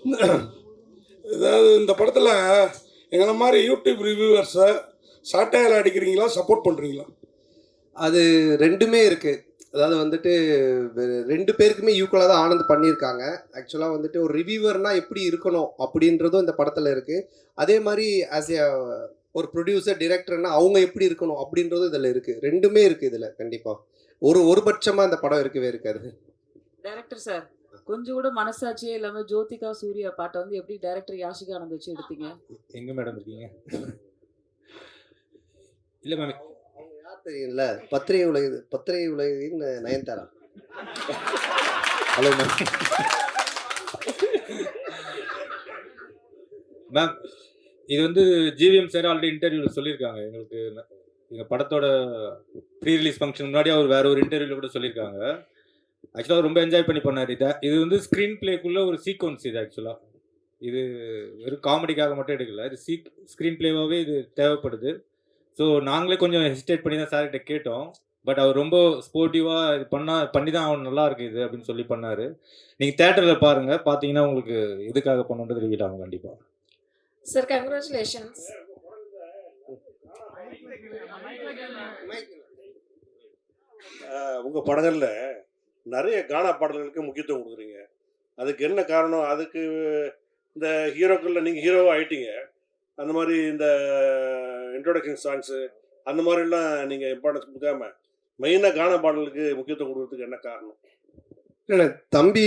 அதாவது இந்த படத்தில் எங்களை மாதிரி யூடியூப் ரிவ்யூவர்ஸை சாட்டையில் அடிக்கிறீங்களா சப்போர்ட் பண்ணுறீங்களா அது ரெண்டுமே இருக்கு. அதாவது வந்துட்டு ரெண்டு பேருக்குமே ஈக்குவலாக தான் ஆனந்த் பண்ணியிருக்காங்க. ஆக்சுவலாக வந்துட்டு ஒரு ரிவ்யூவர்னா எப்படி இருக்கணும் அப்படின்றதும் இந்த படத்தில் இருக்கு. அதே மாதிரி ஆஸ் எ ஒரு ப்ரொடியூசர் டிரெக்டர்னா அவங்க எப்படி இருக்கணும் அப்படின்றதும் இதில் இருக்கு. ரெண்டுமே இருக்கு இதில் கண்டிப்பாக ஒரு ஒரு பட்சமாக இந்த படம் இருக்கவே இருக்காது. டைரக்டர் சார் கொஞ்சம் கூட மனசாட்சியே இல்லாம ஜோதிகா சூர்யா பாட்டை வந்து எப்படி டைரக்டர் யாஷிகா ஆனந்த் வச்சு எடுத்தீங்க? எங்க மேடம் இருக்கீங்க? இல்ல மேம் யார் தெரியும்ல? பத்திரிகை உலக பத்திரிகை உலகின் நயன்தாரா? ஹலோ மேம் மேம் இது வந்து ஜிவிஎம் சார் ஆல்ரெடி இன்டர்வியூவில் சொல்லியிருக்காங்க. எங்களுக்கு எங்கள் படத்தோட ப்ரீ ரிலீஸ் ஃபங்க்ஷன் முன்னாடி அவர் வேற ஒரு இன்டர்வியூவில் கூட சொல்லியிருக்காங்க. ஆக்சுவலாக ரொம்ப என்ஜாய் பண்ணி பண்ணார். இதை இது வந்து ஸ்க்ரீன் பிளேக்குள்ளே ஒரு சீக்வன்ஸ் இது ஆக்சுவலாக இது வெறும் காமெடிக்காக மட்டும் எடுக்கல. இது சீக் ஸ்க்ரீன் பிளேவாகவே இது தேவைப்படுது. ஸோ நாங்களே கொஞ்சம் ஹெசிடேட் பண்ணி தான் சார்கிட்ட கேட்டோம். பட் அவர் ரொம்ப ஸ்போர்ட்டிவாக இது பண்ணா பண்ணி தான் அவன் நல்லா இருக்கு இது அப்படின்னு சொல்லி பண்ணாரு. நீங்கள் தேட்டரில் பாருங்க. பார்த்தீங்கன்னா உங்களுக்கு எதுக்காக பண்ணுன்றது ரிவீல் ஆகும் கண்டிப்பாக Sir, congratulations. உங்கள் படங்களில் நிறைய கானா பாடல்களுக்கு முக்கியத்துவம் கொடுக்குறீங்க. அதுக்கு என்ன காரணம்? அதுக்கு இந்த ஹீரோக்களில் நீங்கள் ஹீரோவாக ஆயிட்டீங்க. அந்த மாதிரி இந்த இன்ட்ரோடக்ஷன் சாங்ஸு அந்த மாதிரிலாம் நீங்கள் இம்பார்ட்டன்ஸ் கொடுக்காம மெயினாக கானா பாடலுக்கு முக்கியத்துவம் கொடுக்கறதுக்கு என்ன காரணம்? இல்லை தம்பி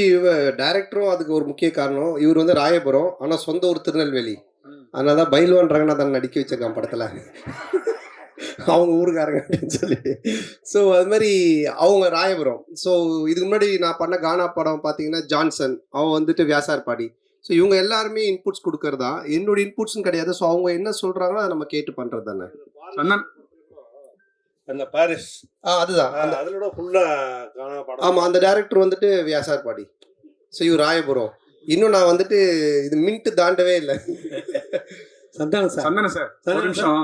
டைரக்டரும் அதுக்கு ஒரு முக்கிய காரணம். இவர் வந்து ராயபுரம் ஆனால் சொந்த ஊர் திருநெல்வேலி. அதனால தான் பைல்வான் ரங்கநாதன் நடிக்க வச்சிருக்கான் படத்தில். அவங்க ஊருக்காரங்க அப்படின்னு சொல்லி. ஸோ அது மாதிரி அவங்க ராயபுரம். ஸோ இதுக்கு முன்னாடி நான் பண்ண கானா படம் பார்த்தீங்கன்னா ஜான்சன். அவன் வந்துட்டு வியாசார்பாடி. ஸோ இவங்க எல்லாருமே இன்புட்ஸ் கொடுக்கறதா? என்னோட இன்புட்ஸ்னு கிடையாது. ஸோ அவங்க என்ன சொல்கிறாங்களோ அதை நம்ம கேட்டு பண்ணுறது தானே. அந்த பாரிஸ். ஆ அதுதான். கானா பாடம். ஆமாம் அந்த டைரக்டர் வந்துட்டு வியாசார்பாடி. ஸோ இவர் ராயபுரம். இன்னும் நான் வந்துட்டு இது மின்ட்டு தாண்டவே இல்லை. சந்தானம் சார். சந்தன சார் ஒரு நிமிஷம்.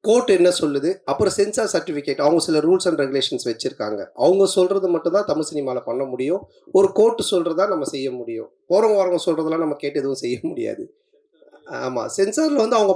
கோர்ட் என்ன சொல்லுது? அப்புறம் சென்சார் சர்டிஃபிகேட் அவங்க சில ரூல்ஸ் அண்ட் ரெகுலேஷன்ஸ் வச்சுருக்காங்க. அவங்க சொல்கிறது மட்டும் தான் தமிழ் சினிமாவில் பண்ண முடியும். ஒரு கோர்ட் சொல்கிறதா நம்ம செய்ய முடியும். போகிறவங்க வரவங்க சொல்கிறதெல்லாம் நம்ம கேட்டு எதுவும் செய்ய முடியாது. ஆமாம் சென்சாரில் வந்து அவங்க